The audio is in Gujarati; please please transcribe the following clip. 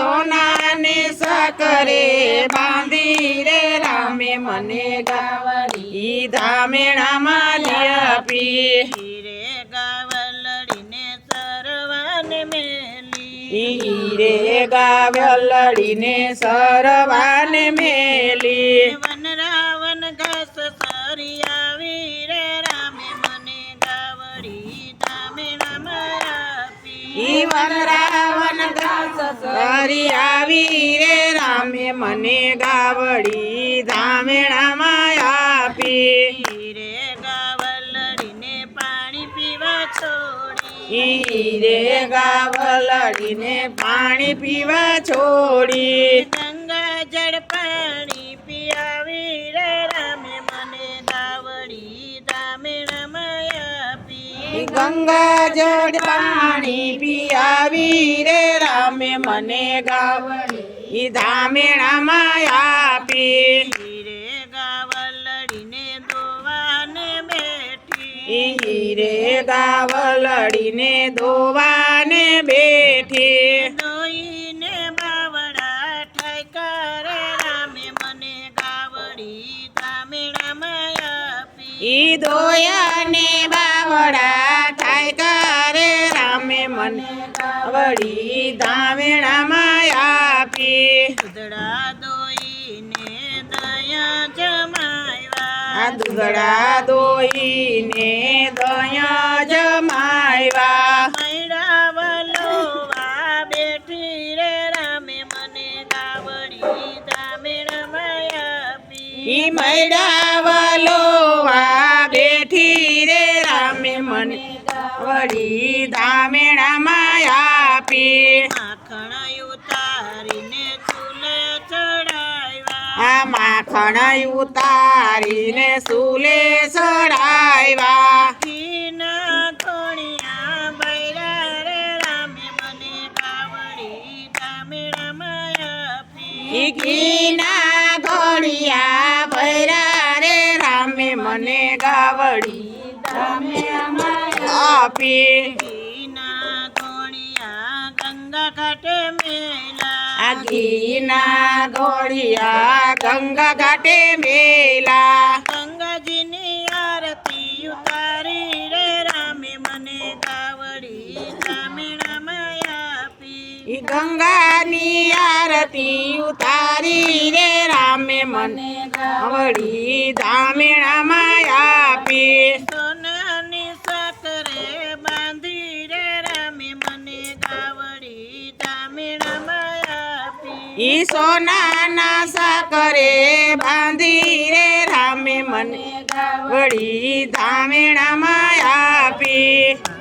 સોનાની સાકરે બાંધી રે રામે મને ગાવડી ધામેણામાં આપી હીરે ગાવલડીને સરવાને મેલી. હીરે ગાવ્ય લડીને સરવાને મેલી. વન રાવણ ઘાસ સરી આવી રે રામે મને ગાવડી ધામે આપી ઈ વન રાવણ ઘાસ સરી આવી રે રામે મને ગાવડી ધામેણામાં આપી. હીરે ગાવલડીને પાણી પીવા છોડી. હીરે ગાવલડીને પાણી પીવા છોડી. ગંગા જળ પાણી પિયાવી ગંગા જળ પાણી પીઆવી રે રામે મને ગાવડી ધામેણામાં આપી હીરે ગાવલડીને દોવાને બેઠી હીરે ગાવલડીને દોવાને બેઠી દોઈને બાવડા ઠાયકા રે રામે મને ગાવડી ધામેણામાં આપી ઈ દોયાને બાવડા ગાવડી ધામેણામાં આપી. દૂધડા દોઈને દયા જમાવ્યા આ દુગડા દોઈને દયા જમાવ્યા મૈડા વલોવા બેઠી રે રામે મને ગાવડી ધામેણામાં આપી. મૈડા વલોવા બેઠી રે રામે મને વળી ધામેણામાં આપી. માખણ ઉતારીને ચૂલે ચડાવ્યા. આ માખણ ઉતારીને સુલે ચડાવ્યા. ઘીના ઘોડિયા ભૈરા રે રામે મને ગાવડી આપી. ઘાટે મેલા. આગીના ઘોડિયા ગંગા ઘાટે મેલા. ગંગાજીની આરતી ઉતારી રે રામે મને કાવડી ધામેણામાં આપી. ગંગાની આરતી ઉતારી રે રામે મને કાવડી ધામેણામાં આપી. ઈ સોનાના સાકરે બાંધી રે રામે મને વળી ધામેણામાં આપી.